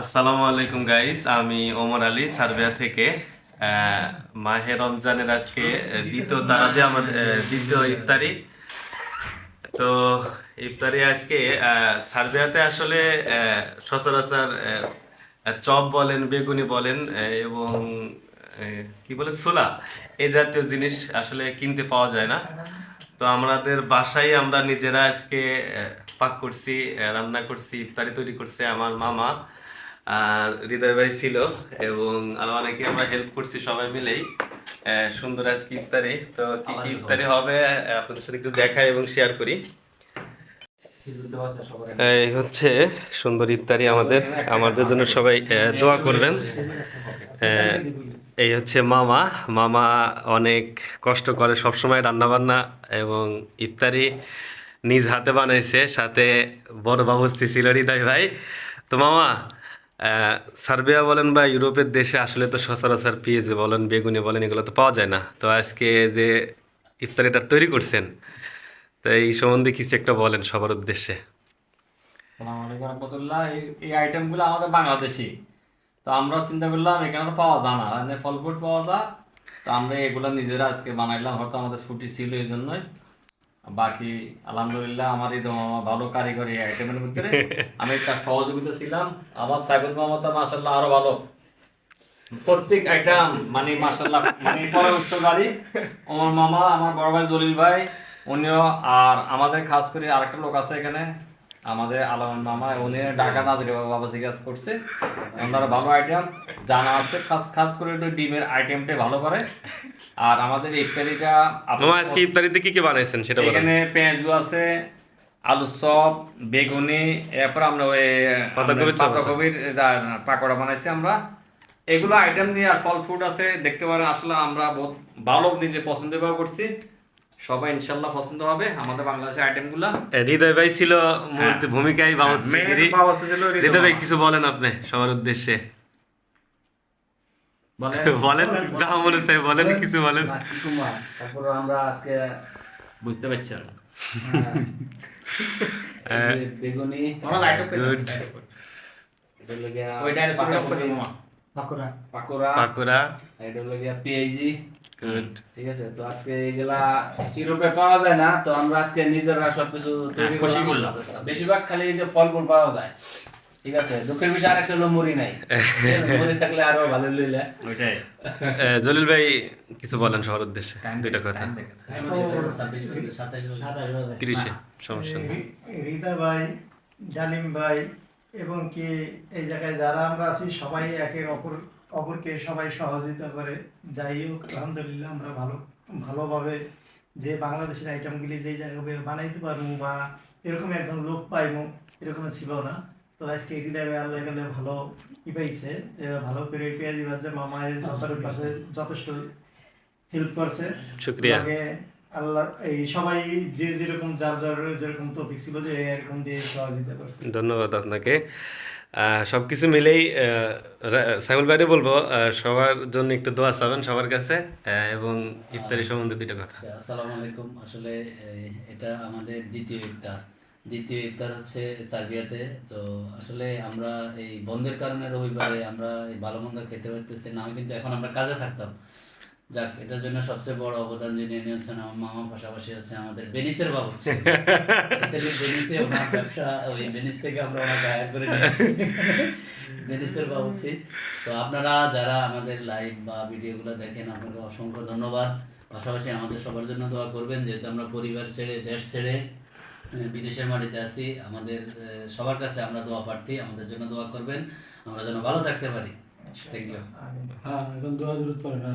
আসসালামু আলাইকুম গাইস আমি ওমর আলী, সার্বিয়া থেকে। মাহে রমজানের আজকে দ্বিতীয় তারাবি আমাদের দ্বিতীয় ইফতারি। তো ইফতারি আজকে সার্বিয়াতে আসলে সচরাচর চপ বলেন, বেগুনি বলেন এবং কি বলে, ছোলা এই জাতীয় জিনিস আসলে কিনতে পাওয়া যায় না। তো আমাদের বাসায় আমরা নিজেরা আজকে পাক করছি রান্না করছি, ইফতারি তৈরি করছে আমার মামা। হৃদয় ভাই ছিল এবং আরও অনেকে আমরা হেল্প করছি সবাই মিলেই। সুন্দর আজকে ইফতারি। তো কি কি ইফতারি হবে আপনাদের সাথে একটু দেখাই এবং শেয়ার করি। এই হচ্ছে সুন্দর ইফতারি আমাদের। আমাদের জন্য সবাই দোয়া করবেন। এই হচ্ছে মামা। মামা অনেক কষ্ট করে সবসময় রান্না বান্না এবং ইফতারি নিজ হাতে বানাইছে। সাথে বড় বাবুস্তি ছিল হৃদয় ভাই। তো মামা সার্বিয়া বলেন বা ইউরোপের দেশে আসলে তো সচরাচর পেঁয়াজ বলেন, বেগুনি বলেন, এগুলো তো পাওয়া যায় না। তো আজকে যে ইফতারিটা তৈরি করছেন, তো এই সম্বন্ধে কিছু একটা বলেন সবার উদ্দেশ্যে। সালাম আলাইকুম রহমতুল্লাহ। এই আইটেমগুলো আমাদের বাংলাদেশি। তো আমরা চিন্তা করলাম, এখানে তো পাওয়া যায় না। ফল ফ্রুট পাওয়া যায়। তো আমরা এগুলো নিজেরা আজকে বানাইলাম, হয়তো আমাদের ছুটি ছিল এই জন্যই। বাকি আলহামদুলিল্লাহ আমার এই মামা ভালো কারিগরি আইটেমের ভিতরে। আমি তার সহযোগিতা ছিলাম। আমার সাইবুল মোহাম্মদ মাসাল্লাহ আরও ভালো। প্রত্যেক আইটেম মানে মাসাল্লাহ মানে পরামর্শকারী আমার মামা আমার বড় ভাই জলিল ভাই উনিও আর আমাদের খাস করে আরেকটা লোক আছে এখানে। আমাদের আলম মামা উনি ঢাকা নাজরি বাবা কাজ করছে। ওনারা ভালো আইটেম জানা আছে খাস খাস করে একটু ডিমের আইটেমটা ভালো করে। আর আমাদের ইফতারিটা মামা আজকে ইফতারিতে কি কি বানাইছেন সেটা বলেন। এখানে পেঁয়াজু আছে আলু চপ বেগুনি এরপর আমরা ওই পাতাকপির চপ আছে। পাকোড়া বানাইছি আমরা। এগুলো আইটেম দিয়ে আর ফল ফ্রুট আছে দেখতে পারেন আসলে আমরা বহুত ভালো নিজে পছন্দ করছি। সবাই ইনশাল্লাহ পছন্দ হবে। আমাদের বাংলাদেশের আইটেমগুলো হৃদয় ভাই ছিল মূলত ভূমিকায় বাবু ছিল হৃদয় ভাই কিছু বলেন আপনি সবার উদ্দেশ্যে? মানে বলেন যা মনে চাই বলেন কিছু বলেন। তারপর আমরা আজকে বুঝতে পারছেন। এই যে বেগুনি। পাতাকপি, পাকোড়া। পাকোড়া। এটা হলো গিয়া পেঁয়াজি। গুড ঠিক আছে তো আজকে এগুলা ইউরোপে পাওয়া যায় না তো আমরা আজকে নিজেরা সবকিছু তৈরি খুশি করলাম। বেশিরভাগ খালি এই যে ফল ফুল পাওয়া যায়। ঠিক আছে দুঃখের বিষয় আরেকটা হলো মুড়ি নাই। মুড়ি থাকলে আরও ভালো লইলে। ওইটাই। জলিল ভাই কিছু বলেন সবার উদ্দেশ্যে? দুইটা কথা। তিরিশে সমস্যা নেই। ভাই জালিম ভাই এবং কি এই জায়গায় যারা আমরা আছি সবাই একের অপর অপরকে সবাই সহযোগিতা করে। যাই হোক আলহামদুলিল্লাহ আমরা ভালো ভালোভাবে যে বাংলাদেশের আইটেমগুলি যেই জায়গায় বানাইতে পারব বা এরকম একজন লোক পাইবো এরকম ছিল না। তো আজকে হৃদয় আল্লাহ এখানে ভালো ই পাইছে ভালো করে পেঁয়াজি ভাজছে মামায় যথেষ্ট পাশে যথেষ্ট হেল্প করছে। শুক্রিয়া। আল্লাহ এই সবাই যে যেরকম যার যার যেরকম টপিক ছিল যে এরকম দিয়ে সহযোগিতা করছে। ধন্যবাদ আপনাকে। সব কিছু মিলেই সাইমুল ভাইরে বলব সবার জন্য একটু দোয়া চাবেন সবার কাছে এবং ইফতারি সম্বন্ধে দুইটা কথা। আসসালামু আলাইকুম। আসলে এটা আমাদের দ্বিতীয় ইফতার। দ্বিতীয় ইফতার হচ্ছে সার্বিয়াতে। তো আসলে আমরা এই বন্ধের কারণে রবিবারে আমরা এই ভালো মন্দ খেতে পারতেছি না কিন্তু এখন আমরা কাজে থাকতাম। যাক, এটার জন্য সবচেয়ে বড় অবদান যিনি নিয়ে হচ্ছেন আমার মামা, পাশাপাশি হচ্ছে আমাদের বেনিসের বাবুর্চি ইতালির বেনিসে ওনার ব্যবসা, ওই বেনিস থেকে আমরা ওনাকে হায়ার করে নিয়ে আসছি। বেনিসের বাবুর্চি তো আপনারা যারা আমাদের লাইভ বা ভিডিওগুলো দেখেন, আপনাকে অসংখ্য ধন্যবাদ। পাশাপাশি আমাদের সবার জন্য দোয়া করবেন, যেহেতু আমরা পরিবার ছেড়ে, দেশ ছেড়ে বিদেশের মাটিতে আছি, আমাদের সবার কাছে আমরা দোয়া প্রার্থী, আমাদের জন্য দোয়া করবেন। আমরা যেন ভালো থাকতে পারি। থ্যাংক ইউ হ্যাঁ এখন দোয়া দূরত পড়ে না